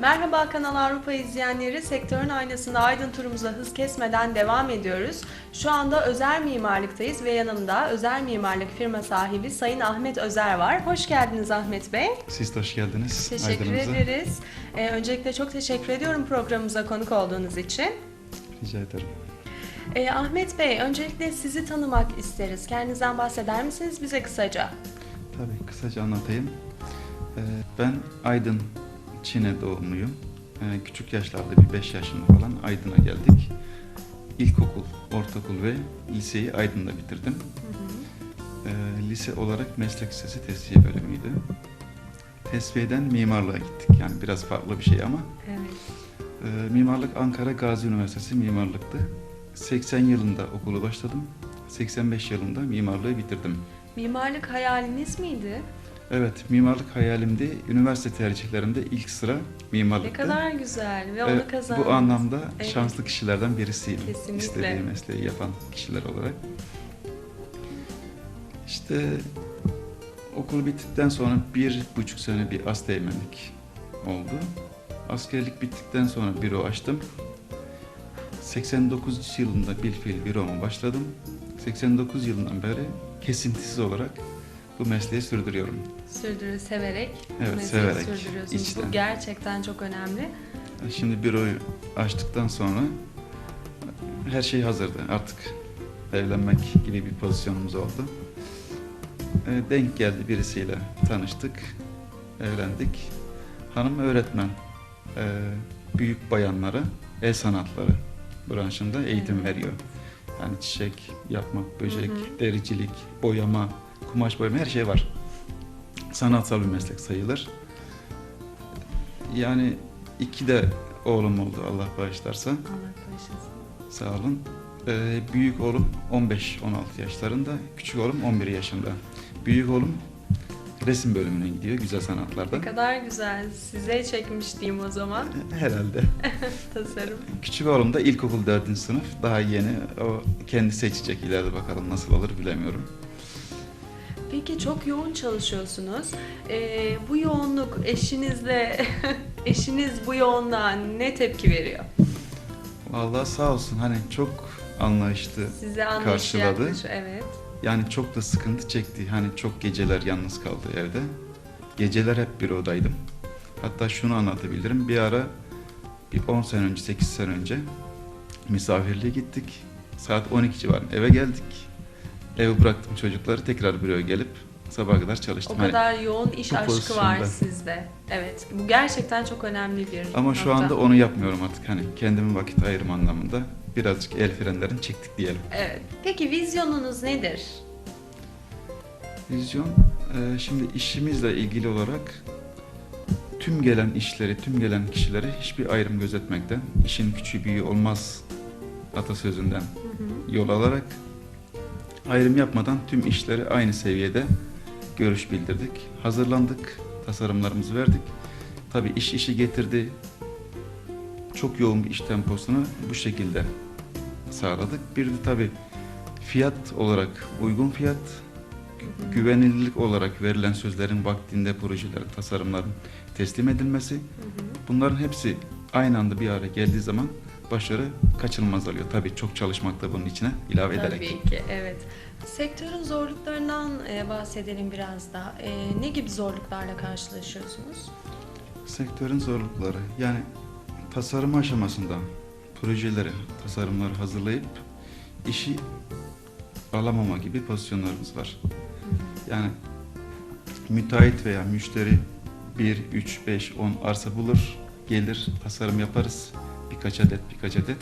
Merhaba Kanal Avrupa izleyenleri. Sektörün aynasında Aydın turumuza hız kesmeden devam ediyoruz. Şu anda Özer Mimarlık'tayız ve yanımda Özer Mimarlık firma sahibi Sayın Ahmet Özer var. Hoş geldiniz Ahmet Bey. Siz de hoş geldiniz. Teşekkür Aydın'ımıza. ederiz. Ee, öncelikle çok teşekkür ediyorum programımıza konuk olduğunuz için. Rica ederim. Ee, Ahmet Bey, öncelikle sizi tanımak isteriz. Kendinizden bahseder misiniz bize kısaca? Tabii kısaca anlatayım. Ee, ben Aydın, Çin'e doğumluyum. Ee, küçük yaşlarda bir 5 yaşında falan Aydın'a geldik. İlkokul, ortaokul ve liseyi Aydın'da bitirdim. Ee, lise olarak meslek lisesi tesviye bölümüydü. Tesviyeden mimarlığa gittik. Yani biraz farklı bir şey ama. Evet. Ee, mimarlık Ankara Gazi Üniversitesi mimarlıktı. 80 yılında okulu başladım. 85 yılında mimarlığı bitirdim. Mimarlık hayaliniz miydi? Evet, mimarlık hayalimdi. Üniversite tercihlerimde ilk sıra Ne mimarlıktı. kadar güzel ve onu kazandınız. bu anlamda Evet. şanslı kişilerden birisiyim. Kesinlikle. İstediği mesleği yapan kişiler olarak. İşte okul bittikten sonra bir buçuk sene bir asteğmenlik oldu. Askerlik bittikten sonra büro açtım. 89 yılında bilfiil büroma başladım. 89 yılından beri kesintisiz olarak bu mesleği sürdürüyorum. Sürdürü severek, Evet, mesleği severek, sürdürüyorsunuz. içten. Bu gerçekten çok önemli. Şimdi büroyu açtıktan sonra her şey hazırdı. Artık evlenmek gibi bir pozisyonumuz oldu. E, Denk geldi birisiyle tanıştık, evlendik. Hanım öğretmen, E, büyük bayanlara el sanatları branşında eğitim Evet. veriyor. Yani çiçek yapmak, böcek, Hı hı. dericilik, boyama, kumaş boyama her şey var. Sanatsal bir meslek sayılır. Yani iki de oğlum oldu Allah bağışlarsa. Allah bağışlasın. Sağ olun. Ee, büyük oğlum 15-16 yaşlarında, küçük oğlum 11 yaşında. Büyük oğlum resim bölümüne gidiyor, güzel sanatlarda. Ne kadar güzel. Size çekmiş diyeyim o zaman Herhalde. tasarım. Küçük oğlum da ilkokul 4. sınıf, daha yeni. O kendi seçecek ileride bakalım nasıl olur bilemiyorum. Peki çok yoğun çalışıyorsunuz. Ee, bu yoğunluk eşinizle, eşiniz bu yoğunluğa ne tepki veriyor? Vallahi sağ olsun hani çok anlayışlı. Size anlayışı Karşıladı. yaklaşıyor. Evet. Yani çok da sıkıntı çekti. Hani çok geceler yalnız kaldı evde. Geceler hep bir odaydım. Hatta şunu anlatabilirim. Bir ara bir 10 sene önce, 8 sene önce misafirliğe gittik. Saat 12 civarında eve geldik. Eve bıraktım çocukları. Tekrar büroya gelip sabaha kadar çalıştım. O Hani- kadar yoğun iş bu aşkı var pozisyonda. sizde. Evet. Bu gerçekten çok önemli bir ama şu nokta. anda onu yapmıyorum artık. Hani kendime vakit ayırma anlamında birazcık el frenlerini çektik diyelim. Evet. Peki vizyonunuz nedir? Vizyon, e, şimdi işimizle ilgili olarak tüm gelen işleri, tüm gelen kişileri hiçbir ayrım gözetmekten, işin küçüğü büyüğü olmaz atasözünden yol alarak ayrım yapmadan tüm işleri aynı seviyede görüş bildirdik. Hazırlandık, tasarımlarımızı verdik. Tabii iş işi getirdi. Çok yoğun bir iş temposunu bu şekilde sağladık. Bir de tabii fiyat olarak uygun fiyat, gü- güvenilirlik olarak verilen sözlerin vaktinde projelerin, tasarımların teslim edilmesi. Bunların hepsi aynı anda bir araya geldiği zaman başarı kaçınılmaz oluyor. Tabii çok çalışmak da bunun içine ilave ederek. Tabii ki, evet. Sektörün zorluklarından e, bahsedelim biraz da. E, ne gibi zorluklarla karşılaşıyorsunuz? Sektörün zorlukları yani tasarım aşamasında projeleri, tasarımları hazırlayıp işi alamama gibi pozisyonlarımız var. Yani müteahhit veya müşteri 1, 3, 5, 10 arsa bulur, gelir, tasarım yaparız. Birkaç adet, birkaç adet.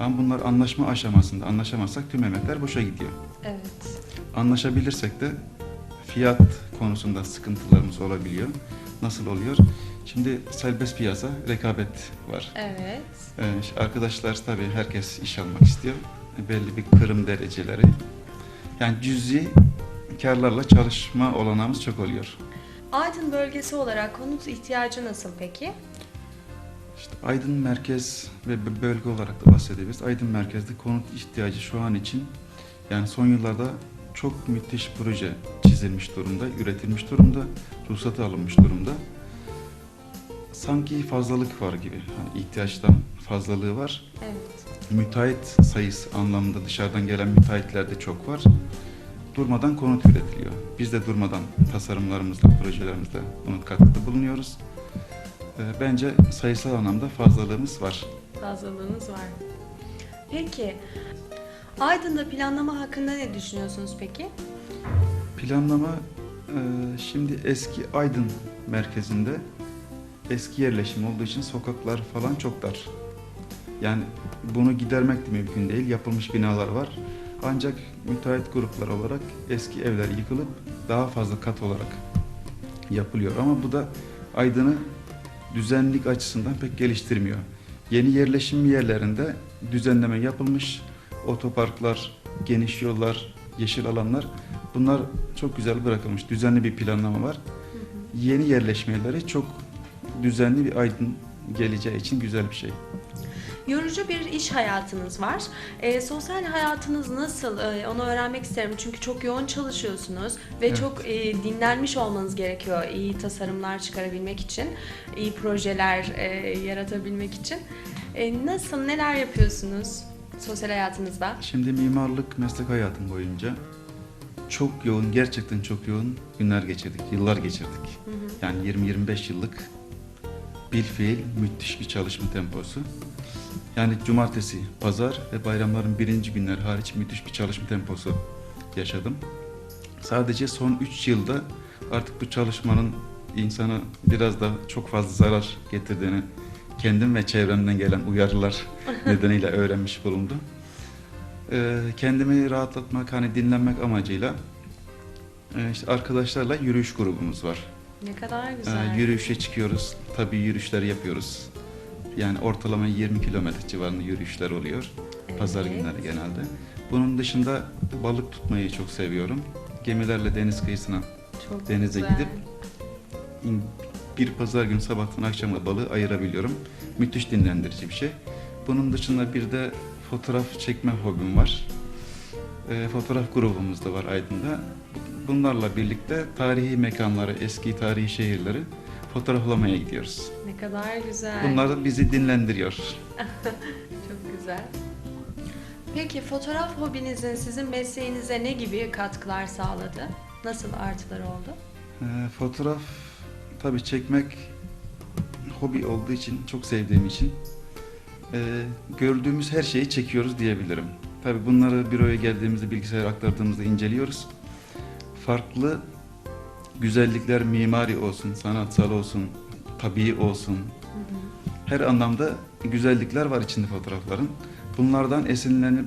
Ama bunlar anlaşma aşamasında anlaşamazsak tüm emekler boşa gidiyor. Evet. Anlaşabilirsek de fiyat konusunda sıkıntılarımız olabiliyor. Nasıl oluyor? Şimdi serbest piyasa, rekabet var. Evet. Ee, arkadaşlar tabii herkes iş almak istiyor. Belli bir kırım dereceleri. Yani cüzi karlarla çalışma olanağımız çok oluyor. Aydın bölgesi olarak konut ihtiyacı nasıl peki? İşte Aydın merkez ve bölge olarak da bahsedebiliriz. Aydın merkezde konut ihtiyacı şu an için yani son yıllarda çok müthiş proje çizilmiş durumda, üretilmiş durumda, ruhsatı alınmış durumda. sanki fazlalık var gibi. Hani ihtiyaçtan fazlalığı var. Evet. Müteahhit sayısı anlamında dışarıdan gelen müteahhitler de çok var. Durmadan konut üretiliyor. Biz de durmadan tasarımlarımızla, projelerimizle bunun katkıda bulunuyoruz. Ee, Bence sayısal anlamda fazlalığımız var. Fazlalığınız var. Peki, Aydın'da planlama hakkında ne düşünüyorsunuz peki? Planlama e, şimdi eski Aydın merkezinde eski yerleşim olduğu için sokaklar falan çok dar. Yani bunu gidermek de mümkün değil. Yapılmış binalar var. Ancak müteahhit gruplar olarak eski evler yıkılıp daha fazla kat olarak yapılıyor. Ama bu da Aydın'ı düzenlik açısından pek geliştirmiyor. Yeni yerleşim yerlerinde düzenleme yapılmış. Otoparklar, geniş yollar, yeşil alanlar bunlar çok güzel bırakılmış. Düzenli bir planlama var. Yeni yerleşme yerleri çok düzenli bir Aydın geleceği için güzel bir şey. Yorucu bir iş hayatınız var. Ee, sosyal hayatınız nasıl? Ee, onu öğrenmek isterim. Çünkü çok yoğun çalışıyorsunuz ve Evet. çok e, dinlenmiş olmanız gerekiyor iyi tasarımlar çıkarabilmek için, iyi projeler e, yaratabilmek için. E, nasıl, neler yapıyorsunuz sosyal hayatınızda? Şimdi mimarlık meslek hayatım boyunca çok yoğun, gerçekten çok yoğun günler geçirdik, yıllar geçirdik. Yani 20-25 yıllık bir fiil müthiş bir çalışma temposu. Yani cumartesi, pazar ve bayramların birinci günleri hariç müthiş bir çalışma temposu yaşadım. Sadece son 3 yılda artık bu çalışmanın insana biraz da çok fazla zarar getirdiğini kendim ve çevremden gelen uyarılar nedeniyle öğrenmiş bulundum. Ee, kendimi rahatlatmak, hani dinlenmek amacıyla e, işte arkadaşlarla yürüyüş grubumuz var. Ne kadar Ee, güzel. yürüyüşe çıkıyoruz. Tabii yürüyüşler yapıyoruz. Yani ortalama 20 kilometre civarında yürüyüşler oluyor. Pazar Evet. günleri genelde. Bunun dışında balık tutmayı çok seviyorum. Gemilerle deniz kıyısına Çok denize güzel. gidip bir pazar günü sabahtan akşama balığı ayırabiliyorum. Müthiş dinlendirici bir şey. Bunun dışında bir de fotoğraf çekme hobim var. Ee, fotoğraf grubumuz da var Aydın'da. Bunlarla birlikte tarihi mekanları, eski tarihi şehirleri fotoğraflamaya gidiyoruz. Ne kadar güzel. Bunlar bizi dinlendiriyor. Çok güzel. Peki fotoğraf hobinizin sizin mesleğinize ne gibi katkılar sağladı? Nasıl artılar oldu? Ee, fotoğraf tabii çekmek hobi olduğu için, çok sevdiğim için e, gördüğümüz her şeyi çekiyoruz diyebilirim. Tabii bunları büroya geldiğimizde, bilgisayara aktardığımızda inceliyoruz. Farklı güzellikler mimari olsun, sanatsal olsun, tabii olsun. Her anlamda güzellikler var içinde fotoğrafların. Bunlardan esinlenip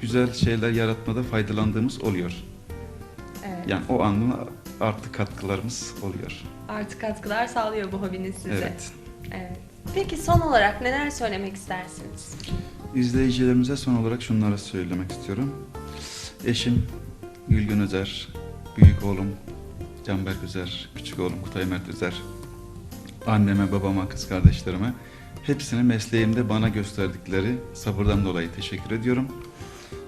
güzel şeyler yaratmada faydalandığımız oluyor. Evet. Yani o anlamda artı katkılarımız oluyor. Artık katkılar sağlıyor bu hobiniz size. Evet. Evet. Peki son olarak neler söylemek istersiniz? İzleyicilerimize son olarak şunları söylemek istiyorum. Eşim Gülgün Özer, büyük oğlum Canberk Özer, küçük oğlum Kutay Mert Özer, anneme, babama, kız kardeşlerime hepsine mesleğimde bana gösterdikleri sabırdan dolayı teşekkür ediyorum.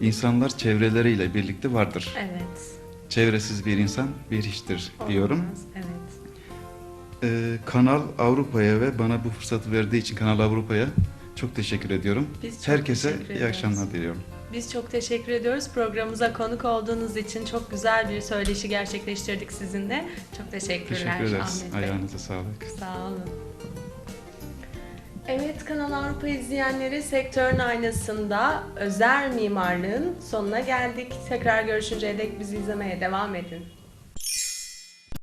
İnsanlar çevreleriyle birlikte vardır. Evet. Çevresiz bir insan bir hiçtir diyorum. Olmaz. Evet. Ee, Kanal Avrupa'ya ve bana bu fırsatı verdiği için Kanal Avrupa'ya çok teşekkür ediyorum. Biz çok Herkese teşekkür iyi akşamlar diliyorum. Biz çok teşekkür ediyoruz. Programımıza konuk olduğunuz için çok güzel bir söyleşi gerçekleştirdik sizinle. Çok teşekkürler Teşekkür ederiz. Ahmet Bey. Ayağınıza sağlık. Sağ olun. Evet Kanal Avrupa izleyenleri sektörün aynasında özel mimarlığın sonuna geldik. Tekrar görüşünceye dek bizi izlemeye devam edin.